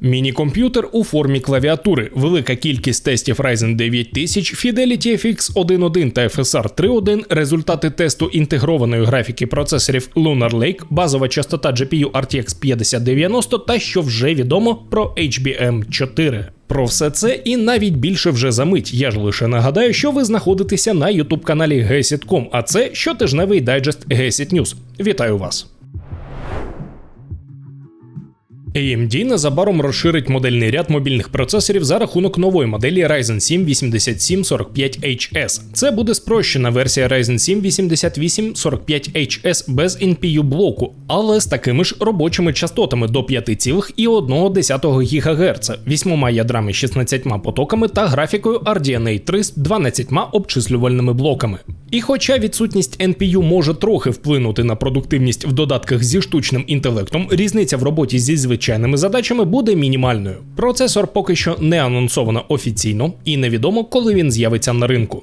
Міні-комп'ютер у формі клавіатури, велика кількість тестів Ryzen 9000, Fidelity FX 1.1 та FSR 3.1, результати тесту інтегрованої графіки процесорів Lunar Lake, базова частота GPU RTX 5090 та що вже відомо про HBM 4. Про все це і навіть більше вже за мить. Я ж лише нагадаю, що ви знаходитеся на youtube каналі GESIT.com, а це щотижневий дайджест GESIT News. Вітаю вас! AMD незабаром розширить модельний ряд мобільних процесорів за рахунок нової моделі Ryzen 7 8745HS. Це буде спрощена версія Ryzen 7 8845HS без NPU блоку, але з такими ж робочими частотами до 5,1 ГГц, 8 ядрами 16 потоками та графікою RDNA 3 з 12 обчислювальними блоками. І хоча відсутність NPU може трохи вплинути на продуктивність в додатках зі штучним інтелектом, різниця в роботі зі звичайними задачами буде мінімальною. Процесор поки що не анонсовано офіційно і невідомо, коли він з'явиться на ринку.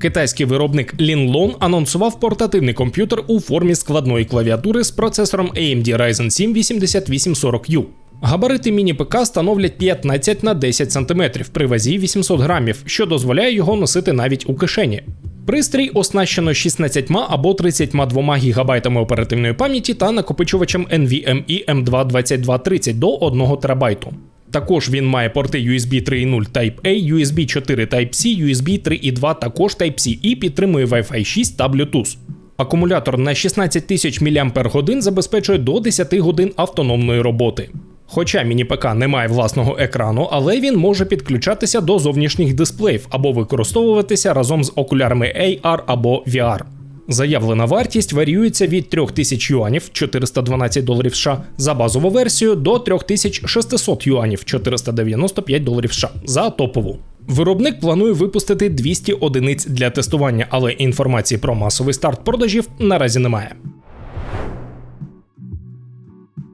Китайський виробник Linlon анонсував портативний комп'ютер у формі складної клавіатури з процесором AMD Ryzen 7 8840U. Габарити міні-ПК становлять 15 на 10 см при вазі 800 грамів, що дозволяє його носити навіть у кишені. Пристрій оснащено 16 або 32 ГБ оперативної пам'яті та накопичувачем NVMe M22230 до 1 ТБ. Також він має порти USB 3.0 Type-A, USB 4 Type-C, USB 3.2 також Type-C і підтримує Wi-Fi 6 та Bluetooth. Акумулятор на 16 тисяч мАч забезпечує до 10 годин автономної роботи. Хоча міні-ПК не має власного екрану, але він може підключатися до зовнішніх дисплеїв або використовуватися разом з окулярами AR або VR. Заявлена вартість варіюється від 3000 юанів 412 доларів США за базову версію до 3600 юанів 495 доларів США за топову. Виробник планує випустити 200 одиниць для тестування, але інформації про масовий старт продажів наразі немає.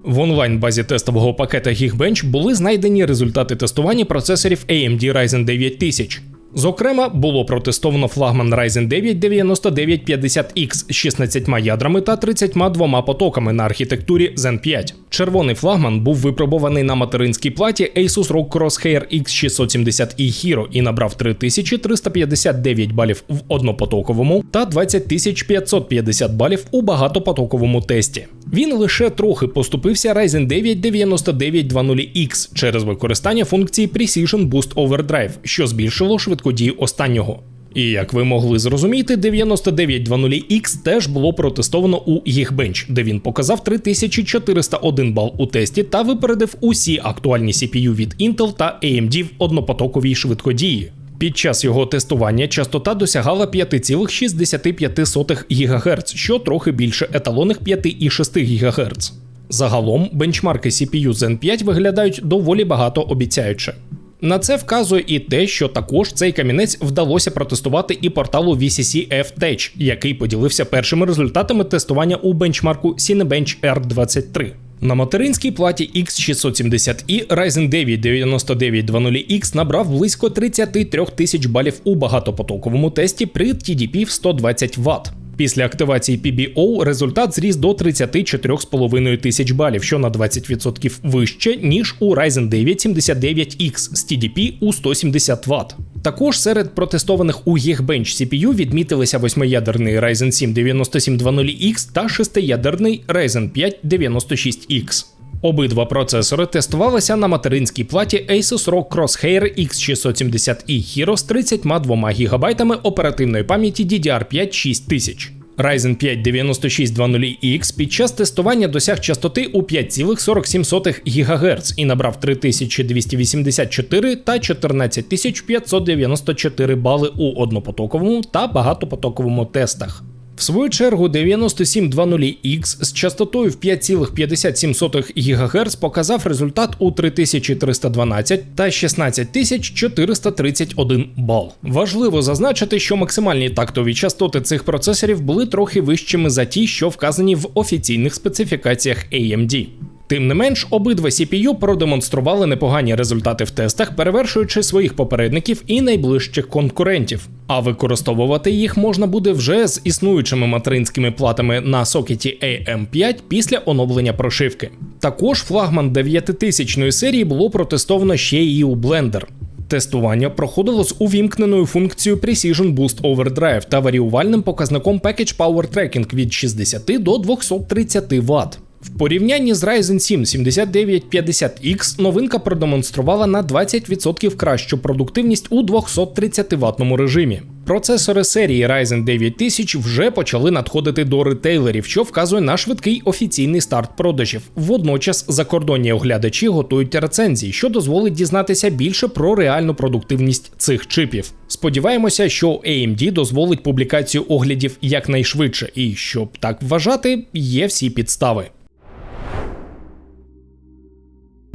В онлайн-базі тестового пакета Geekbench були знайдені результати тестування процесорів AMD Ryzen 9000. Зокрема, було протестовано флагман Ryzen 9 9950X з 16 ядрами та 32 потоками на архітектурі Zen 5. Червоний флагман був випробований на материнській платі Asus ROG Crosshair X670E Hero і набрав 3359 балів в однопотоковому та 20550 балів у багатопотоковому тесті. Він лише трохи поступився Ryzen 9 9920X через використання функції Precision Boost Overdrive, що збільшило швидкодію останнього. І як ви могли зрозуміти, 9920X теж було протестовано у Geekbench, де він показав 3401 бал у тесті та випередив усі актуальні CPU від Intel та AMD в однопотоковій швидкодії. Під час його тестування частота досягала 5,65 ГГц, що трохи більше еталонних 5,6 ГГц. Загалом бенчмарки CPU Zen 5 виглядають доволі багато обіцяюче. На це вказує і те, що також цей камінець вдалося протестувати і порталу VCC F-Tech, який поділився першими результатами тестування у бенчмарку Cinebench R23. На материнській платі X670i Ryzen 9 9920X набрав близько 33 тисяч балів у багатопотоковому тесті при TDP в 120 Вт. Після активації PBO результат зріс до 34,5 тисяч балів, що на 20% вище, ніж у Ryzen 9 79X з TDP у 170 Вт. Також серед протестованих у Geekbench CPU відмітилися восьмиядерний Ryzen 7 9720X та шестиядерний Ryzen 5 96X. Обидва процесори тестувалися на материнській платі Asus ROG Crosshair X670E Hero з 32 ГБ оперативної пам'яті DDR5 6000. Ryzen 5 9620X під час тестування досяг частоти у 5,47 ГГц і набрав 3284 та 14594 бали у однопотоковому та багатопотоковому тестах. В свою чергу 9720X з частотою в 5,57 ГГц показав результат у 3312 та 16431 бал. Важливо зазначити, що максимальні тактові частоти цих процесорів були трохи вищими за ті, що вказані в офіційних специфікаціях AMD. Тим не менш, обидва CPU продемонстрували непогані результати в тестах, перевершуючи своїх попередників і найближчих конкурентів. А використовувати їх можна буде вже з існуючими материнськими платами на сокеті AM5 після оновлення прошивки. Також флагман 9000 серії було протестовано ще і у Blender. Тестування проходило з увімкненою функцією Precision Boost Overdrive та варіювальним показником Package Power Tracking від 60 до 230 Вт. В порівнянні з Ryzen 7 7950X новинка продемонструвала на 20% кращу продуктивність у 230 ватному режимі. Процесори серії Ryzen 9000 вже почали надходити до ретейлерів, що вказує на швидкий офіційний старт продажів. Водночас закордонні оглядачі готують рецензії, що дозволить дізнатися більше про реальну продуктивність цих чипів. Сподіваємося, що AMD дозволить публікацію оглядів якнайшвидше, і щоб так вважати, є всі підстави.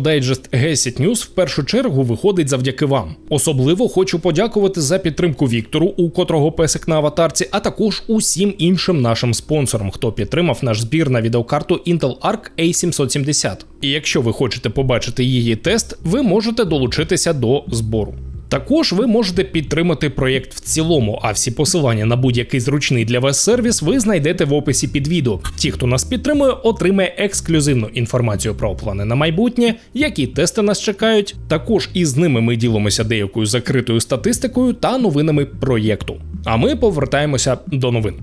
Дайджест Гесіт News в першу чергу виходить завдяки вам. Особливо хочу подякувати за підтримку Віктору, у котрого песик на аватарці, а також усім іншим нашим спонсорам, хто підтримав наш збір на відеокарту Intel Arc A770. І якщо ви хочете побачити її тест, ви можете долучитися до збору. Також ви можете підтримати проєкт в цілому, а всі посилання на будь-який зручний для вас сервіс ви знайдете в описі під відео. Ті, хто нас підтримує, отримає ексклюзивну інформацію про плани на майбутнє, які тести нас чекають. Також із ними ми ділимося деякою закритою статистикою та новинами проєкту. А ми повертаємося до новин.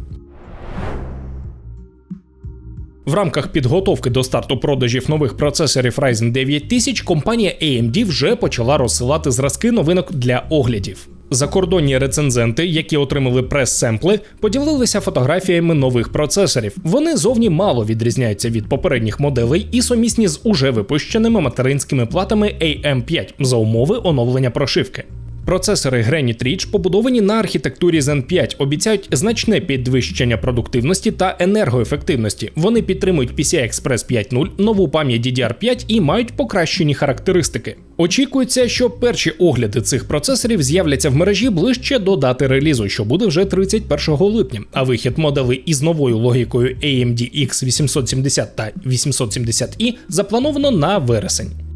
В рамках підготовки до старту продажів нових процесорів Ryzen 9000 компанія AMD вже почала розсилати зразки новинок для оглядів. Закордонні рецензенти, які отримали прес-семпли, поділилися фотографіями нових процесорів. Вони зовні мало відрізняються від попередніх моделей і сумісні з уже випущеними материнськими платами AM5 за умови оновлення прошивки. Процесори Granite Ridge побудовані на архітектурі Zen 5, обіцяють значне підвищення продуктивності та енергоефективності. Вони підтримують PCI Express 5.0, нову пам'ять DDR5 і мають покращені характеристики. Очікується, що перші огляди цих процесорів з'являться в мережі ближче до дати релізу, що буде вже 31 липня. А вихід моделей із новою логікою AMD X870 та 870i заплановано на вересень.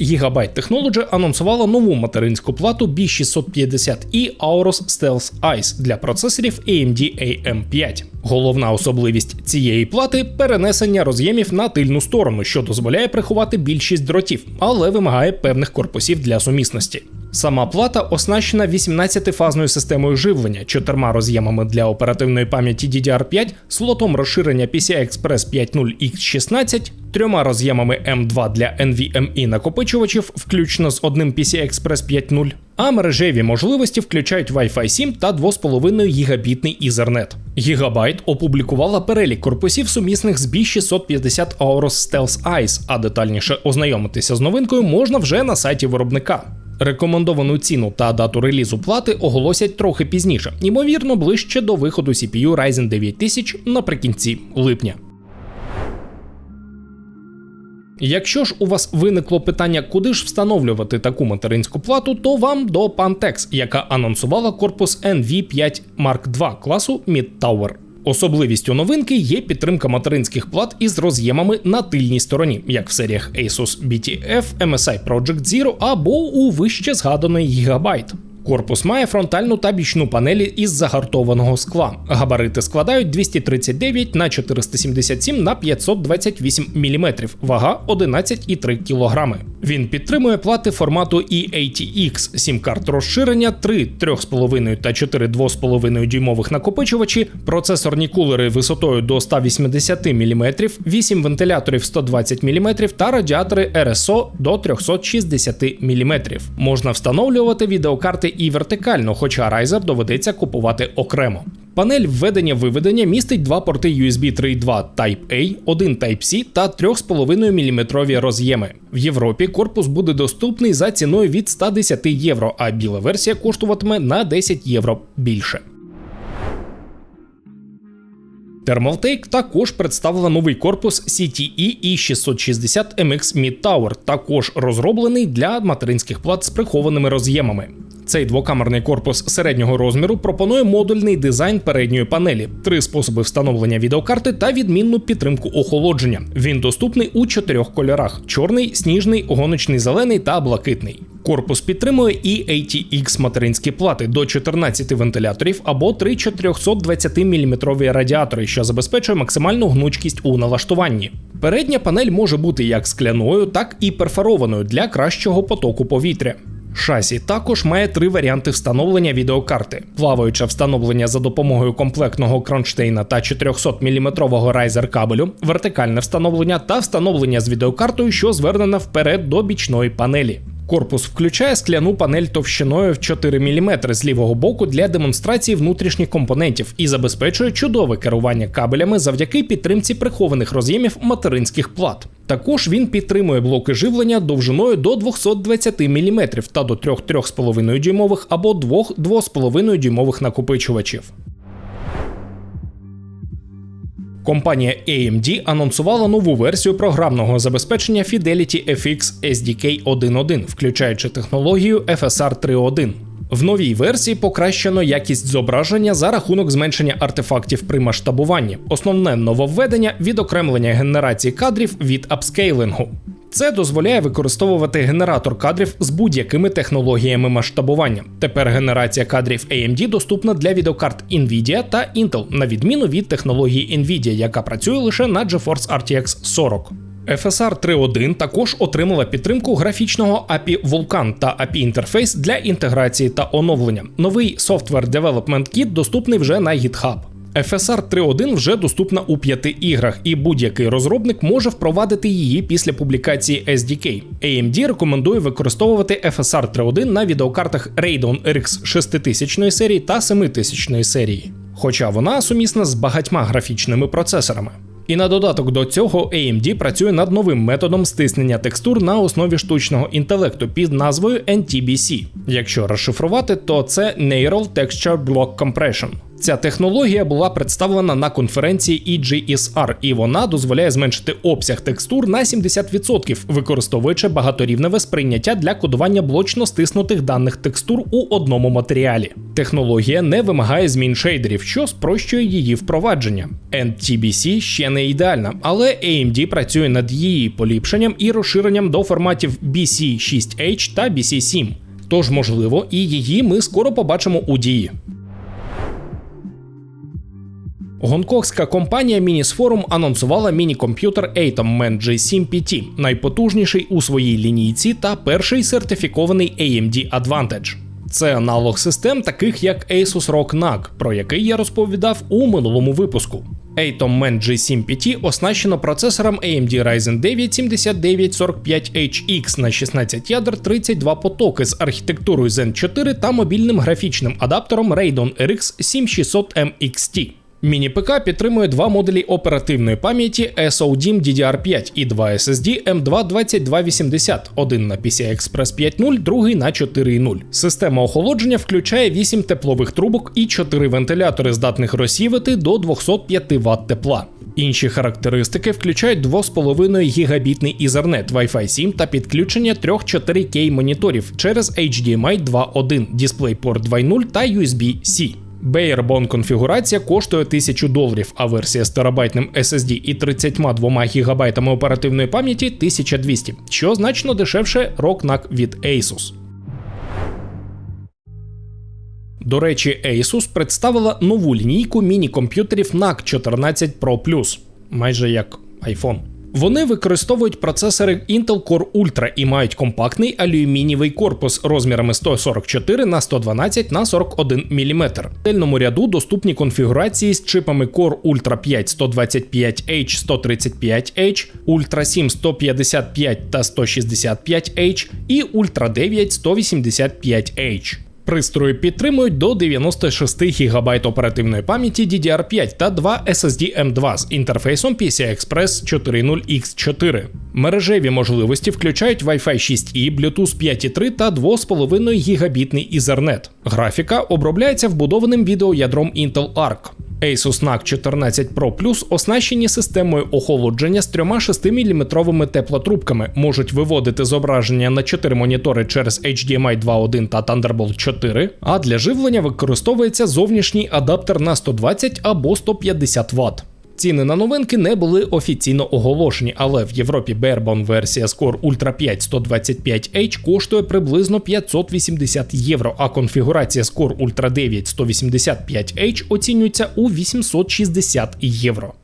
Gigabyte Technology анонсувала нову материнську плату B650i Aorus Stealth Ice для процесорів AMD AM5. Головна особливість цієї плати перенесення роз'ємів на тильну сторону, що дозволяє приховати більшість дротів, але вимагає певних корпусів для сумісності. Сама плата оснащена 18-фазною системою живлення, чотирма роз'ємами для оперативної пам'яті DDR5, слотом розширення PCI Express 5.0 X16, трьома роз'ємами M2 для NVMe накопичувачів, включно з одним PCI Express 5.0, а мережеві можливості включають Wi-Fi 7 та 2,5 гігабітний Ethernet. Gigabyte опублікувала перелік корпусів сумісних з B650 Aorus Stealth Ice, а детальніше ознайомитися з новинкою можна вже на сайті виробника. Рекомендовану ціну та дату релізу плати оголосять трохи пізніше, ймовірно, ближче до виходу CPU Ryzen 9000 наприкінці липня. Якщо ж у вас виникло питання, куди ж встановлювати таку материнську плату, то вам до Pantex, яка анонсувала корпус NV5 Mark II класу Mid Tower. Особливістю новинки є підтримка материнських плат із роз'ємами на тильній стороні, як в серіях Asus BTF, MSI Project Zero або у вище згаданої Gigabyte. Корпус має фронтальну та бічну панелі із загартованого скла. Габарити складають 239 на 477 на 528 мм, вага 11,3 кг. Він підтримує плати формату E80X, 7 карт розширення, 3 3,5 та 4 2,5 дюймових накопичувачі, процесорні кулери висотою до 180 мм, 8 вентиляторів 120 мм та радіатори RSO до 360 мм. Можна встановлювати відеокарти і вертикально, хоча Riser доведеться купувати окремо. Панель введення-виведення містить два порти USB 3.2 Type-A, один Type-C та 3,5 мм роз'єми. В Європі корпус буде доступний за ціною від 110 євро, а біла версія коштуватиме на 10 євро більше. Thermaltake також представила новий корпус CTE E660MX Mid Tower, також розроблений для материнських плат з прихованими роз'ємами. Цей двокамерний корпус середнього розміру пропонує модульний дизайн передньої панелі, три способи встановлення відеокарти та відмінну підтримку охолодження. Він доступний у чотирьох кольорах: чорний, сніжний, гоночний зелений та блакитний. Корпус підтримує і ATX материнські плати до 14 вентиляторів або три 420 мм радіатори, що забезпечує максимальну гнучкість у налаштуванні. Передня панель може бути як скляною, так і перфорованою для кращого потоку повітря. Шасі також має три варіанти встановлення відеокарти: плаваюче встановлення за допомогою комплектного кронштейна та 400 мм райзер кабелю, вертикальне встановлення та встановлення з відеокартою, що звернена вперед до бічної панелі. Корпус включає скляну панель товщиною в 4 мм з лівого боку для демонстрації внутрішніх компонентів і забезпечує чудове керування кабелями завдяки підтримці прихованих роз'ємів материнських плат. Також він підтримує блоки живлення довжиною до 220 мм та до 3 3,5 дюймових або 2 2,5 дюймових накопичувачів. Компанія AMD анонсувала нову версію програмного забезпечення Fidelity FX SDK 1.1, включаючи технологію FSR 3.1. В новій версії покращено якість зображення за рахунок зменшення артефактів при масштабуванні. Основне нововведення відокремлення генерації кадрів від апскейлингу. Це дозволяє використовувати генератор кадрів з будь-якими технологіями масштабування. Тепер генерація кадрів AMD доступна для відеокарт Nvidia та Intel, на відміну від технології Nvidia, яка працює лише на GeForce RTX 40. FSR 3.1 також отримала підтримку графічного API Vulkan та API інтерфейс для інтеграції та оновлення. Новий Software Development Kit доступний вже на GitHub. FSR 3.1 вже доступна у п'яти іграх, і будь-який розробник може впровадити її після публікації SDK. AMD рекомендує використовувати FSR 3.1 на відеокартах Radeon RX 6000 серії та 7000 серії, хоча вона сумісна з багатьма графічними процесорами. І на додаток до цього AMD працює над новим методом стиснення текстур на основі штучного інтелекту під назвою NTBC. Якщо розшифрувати, то це Neural Texture Block Compression. Ця технологія була представлена на конференції EGSR, і вона дозволяє зменшити обсяг текстур на 70%, використовуючи багаторівневе сприйняття для кодування блочно стиснутих даних текстур у одному матеріалі. Технологія не вимагає змін шейдерів, що спрощує її впровадження. NTBC ще не ідеальна, але AMD працює над її поліпшенням і розширенням до форматів BC6H та BC7. Тож, можливо, і її ми скоро побачимо у дії. Гонконгська компанія Minisforum анонсувала міні-комп'ютер Atom Man G7 PT, найпотужніший у своїй лінійці та перший сертифікований AMD Advantage. Це аналог систем, таких як Asus ROG NAC, про який я розповідав у минулому випуску. Atom Man G7 PT оснащено процесором AMD Ryzen 9 7945HX на 16 ядер 32 потоки з архітектурою Zen 4 та мобільним графічним адаптером Radeon RX 7600M XT. Міні-ПК підтримує два модулі оперативної пам'яті SODIMM DDR5 і два SSD M22280, один на PCI Express 5.0, другий на 4.0. Система охолодження включає 8 теплових трубок і 4 вентилятори, здатних розсівати до 205 Вт тепла. Інші характеристики включають 2,5 гігабітний Ethernet, Wi-Fi 7 та підключення трьох 4K моніторів через HDMI 2.1, DisplayPort 2.0 та USB-C. Barebone конфігурація коштує 1000 доларів, а версія з терабайтним SSD і 32 ГБ оперативної пам'яті 1200, що значно дешевше ROG від Asus. До речі, Asus представила нову лінійку міні-комп'ютерів NAC 14 Pro Plus, майже як iPhone. Вони використовують процесори Intel Core Ultra і мають компактний алюмінієвий корпус розмірами 144 на 112 на 41 мм. В тельному ряду доступні конфігурації з чипами Core Ultra 5 125H 135H, Ultra 7 155 та 165H і Ultra 9 185H. Пристрої підтримують до 96 ГБ оперативної пам'яті DDR5 та 2 SSD M2 з інтерфейсом PCI Express 4.0 X4. Мережеві можливості включають Wi-Fi 6E, Bluetooth 5.3 та 2,5 гігабітний Ethernet. Графіка обробляється вбудованим відеоядром Intel Arc. Asus NAC 14 Pro Plus оснащені системою охолодження з трьома 6-мм теплотрубками, можуть виводити зображення на 4 монітори через HDMI 2.1 та Thunderbolt 4, а для живлення використовується зовнішній адаптер на 120 або 150 Вт. Ціни на новинки не були офіційно оголошені, але в Європі Barebone версія Score Ultra 5 125H коштує приблизно 580 євро, а конфігурація Score Ultra 9 185H оцінюється у 860 євро.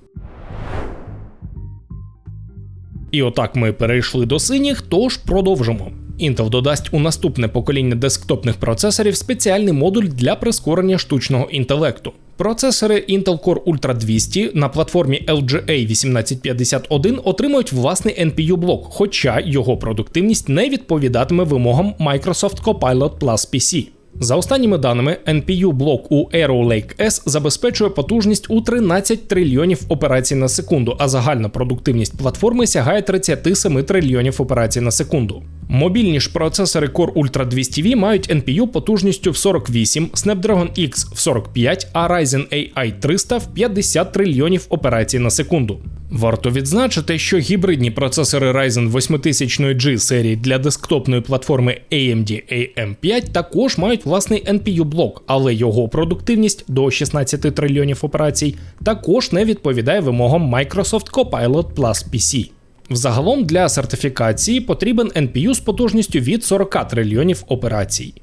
І отак ми перейшли до синіх, тож продовжимо. Intel додасть у наступне покоління десктопних процесорів спеціальний модуль для прискорення штучного інтелекту. Процесори Intel Core Ultra 200 на платформі LGA 1851 отримують власний NPU блок, хоча його продуктивність не відповідатиме вимогам Microsoft Copilot Plus PC. За останніми даними, NPU блок у Arrow Lake S забезпечує потужність у 13 трильйонів операцій на секунду, а загальна продуктивність платформи сягає 37 трильйонів операцій на секунду. Мобільні ж процесори Core Ultra 200V мають NPU потужністю в 48, Snapdragon X в 45, а Ryzen AI 300 в 50 трильйонів операцій на секунду. Варто відзначити, що гібридні процесори Ryzen 8000G серії для десктопної платформи AMD AM5 також мають власний NPU блок, але його продуктивність до 16 трильйонів операцій також не відповідає вимогам Microsoft Copilot Plus PC. Взагалом для сертифікації потрібен NPU з потужністю від 40 трильйонів операцій.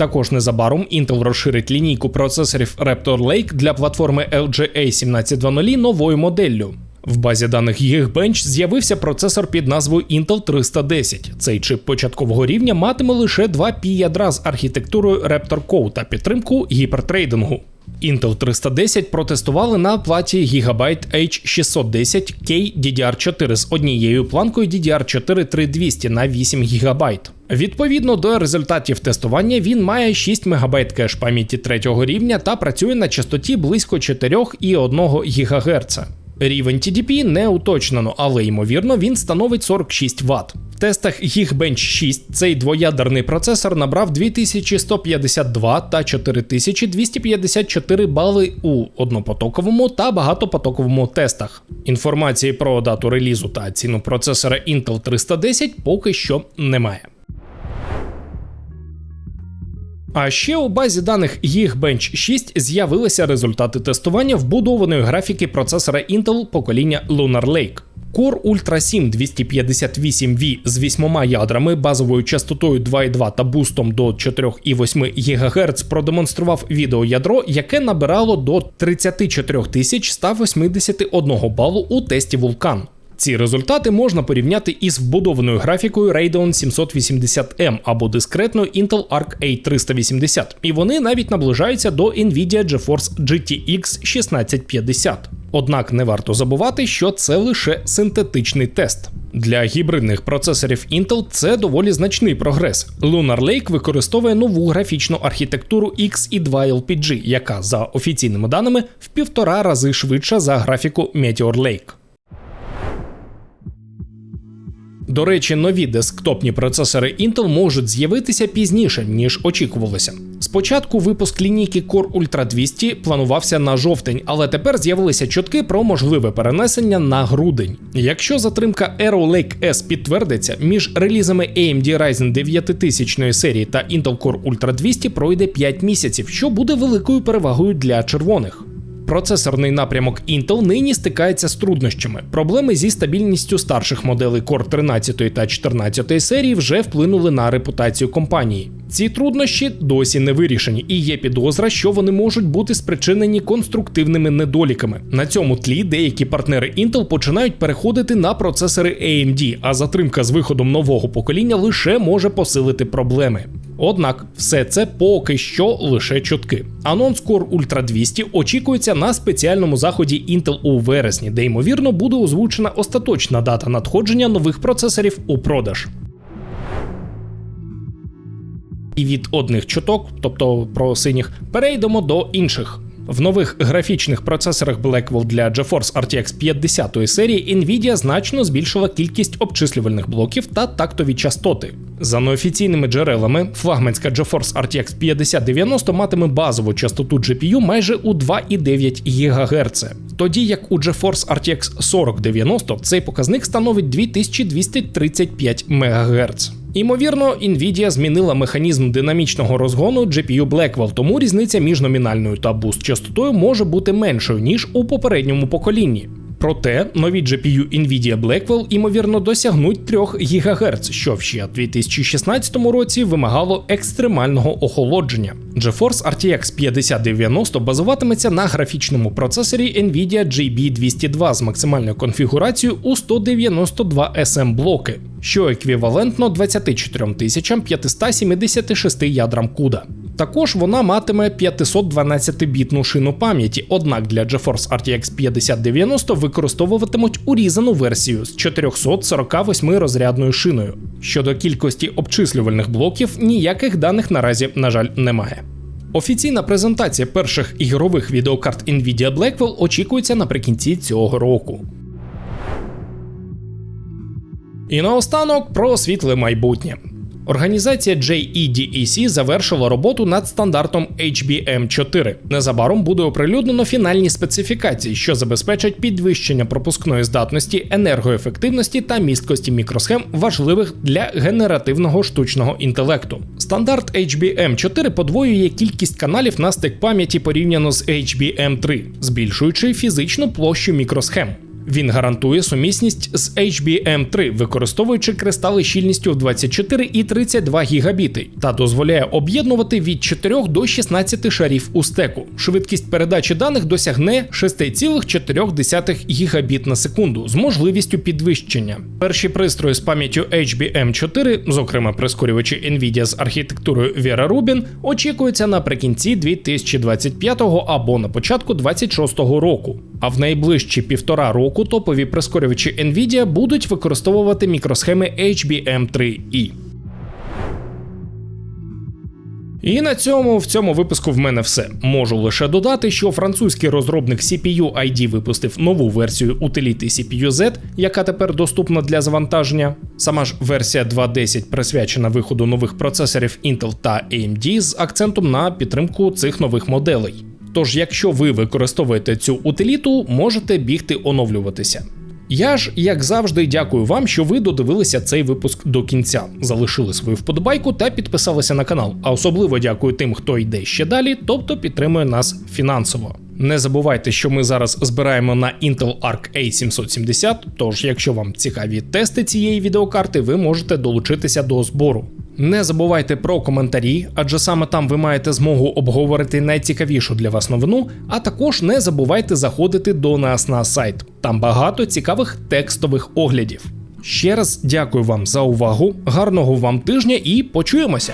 Також незабаром Intel розширить лінійку процесорів Raptor Lake для платформи LGA 1720 новою моделлю. В базі даних Geekbench з'явився процесор під назвою Intel 310. Цей чип початкового рівня матиме лише два пі ядра з архітектурою Raptor Co та підтримку гіпертрейдингу. Intel 310 протестували на платі Gigabyte H610K DDR4 з однією планкою DDR4 3200 на 8 ГБ. Відповідно до результатів тестування, він має 6 МБ кеш пам'яті третього рівня та працює на частоті близько 4,1 ГГц. Рівень TDP не уточнено, але ймовірно він становить 46 Вт. В тестах Geekbench 6 цей двоядерний процесор набрав 2152 та 4254 бали у однопотоковому та багатопотоковому тестах. Інформації про дату релізу та ціну процесора Intel 310 поки що немає. А ще у базі даних Geekbench 6 з'явилися результати тестування вбудованої графіки процесора Intel покоління Lunar Lake. Core Ultra 7 258V з 8 ядрами, базовою частотою 2,2 та бустом до 4,8 ГГц продемонстрував відеоядро, яке набирало до 34 181 балу у тесті Vulkan. Ці результати можна порівняти із вбудованою графікою Radeon 780M або дискретною Intel Arc A380, і вони навіть наближаються до Nvidia GeForce GTX 1650. Однак не варто забувати, що це лише синтетичний тест. Для гібридних процесорів Intel це доволі значний прогрес. Lunar Lake використовує нову графічну архітектуру X2 LPG, яка за офіційними даними в півтора рази швидша за графіку Meteor Lake. До речі, нові десктопні процесори Intel можуть з'явитися пізніше, ніж очікувалося. Спочатку випуск лінійки Core Ultra 200 планувався на жовтень, але тепер з'явилися чутки про можливе перенесення на грудень. Якщо затримка Arrow Lake S підтвердиться, між релізами AMD Ryzen 9000 серії та Intel Core Ultra 200 пройде 5 місяців, що буде великою перевагою для червоних. Процесорний напрямок Intel нині стикається з труднощами. Проблеми зі стабільністю старших моделей Core 13 та 14 серії вже вплинули на репутацію компанії. Ці труднощі досі не вирішені, і є підозра, що вони можуть бути спричинені конструктивними недоліками. На цьому тлі деякі партнери Intel починають переходити на процесори AMD, а затримка з виходом нового покоління лише може посилити проблеми. Однак все це поки що лише чутки. Анонс Core Ultra 200 очікується на спеціальному заході Intel у вересні, де ймовірно буде озвучена остаточна дата надходження нових процесорів у продаж. І від одних чуток, тобто про синіх, перейдемо до інших. В нових графічних процесорах Blackwell для GeForce RTX 50 серії Nvidia значно збільшила кількість обчислювальних блоків та тактові частоти. За неофіційними джерелами, флагманська GeForce RTX 5090 матиме базову частоту GPU майже у 2,9 ГГц, тоді як у GeForce RTX 4090 цей показник становить 2235 МГц. Імовірно, Nvidia змінила механізм динамічного розгону GPU Blackwell, тому різниця між номінальною та буст частотою може бути меншою ніж у попередньому поколінні. Проте нові GPU Nvidia Blackwell ймовірно досягнуть 3 ГГц, що в ще 2016 році вимагало екстремального охолодження. GeForce RTX 5090 базуватиметься на графічному процесорі Nvidia GB202 з максимальною конфігурацією у 192 SM блоки, що еквівалентно 24 576 ядрам CUDA. Також вона матиме 512-бітну шину пам'яті, однак для GeForce RTX 5090 використовуватимуть урізану версію з 448 розрядною шиною. Щодо кількості обчислювальних блоків, ніяких даних наразі, на жаль, немає. Офіційна презентація перших ігрових відеокарт Nvidia Blackwell очікується наприкінці цього року. І наостанок про світле майбутнє. Організація JEDEC завершила роботу над стандартом HBM4. Незабаром буде оприлюднено фінальні специфікації, що забезпечать підвищення пропускної здатності, енергоефективності та місткості мікросхем, важливих для генеративного штучного інтелекту. Стандарт HBM4 подвоює кількість каналів на стик пам'яті порівняно з HBM3, збільшуючи фізичну площу мікросхем. Він гарантує сумісність з HBM3, використовуючи кристали щільністю в 24 і 32 гігабіти, та дозволяє об'єднувати від 4 до 16 шарів у стеку. Швидкість передачі даних досягне 6,4 гігабіт на секунду з можливістю підвищення. Перші пристрої з пам'яттю HBM4, зокрема прискорювачі Nvidia з архітектурою Vera Rubin, очікуються наприкінці 2025 або на початку 2026 року. А в найближчі півтора року топові прискорювачі Nvidia будуть використовувати мікросхеми HBM3E. І на цьому в цьому випуску в мене все. Можу лише додати, що французький розробник CPU ID випустив нову версію утиліти CPU Z, яка тепер доступна для завантаження. Сама ж версія 2.10 присвячена виходу нових процесорів Intel та AMD з акцентом на підтримку цих нових моделей. Тож, якщо ви використовуєте цю утиліту, можете бігти оновлюватися. Я ж, як завжди, дякую вам, що ви додивилися цей випуск до кінця, залишили свою вподобайку та підписалися на канал. А особливо дякую тим, хто йде ще далі, тобто підтримує нас фінансово. Не забувайте, що ми зараз збираємо на Intel Arc A770, тож, якщо вам цікаві тести цієї відеокарти, ви можете долучитися до збору. Не забувайте про коментарі, адже саме там ви маєте змогу обговорити найцікавішу для вас новину. А також не забувайте заходити до нас на сайт. Там багато цікавих текстових оглядів. Ще раз дякую вам за увагу, гарного вам тижня і почуємося!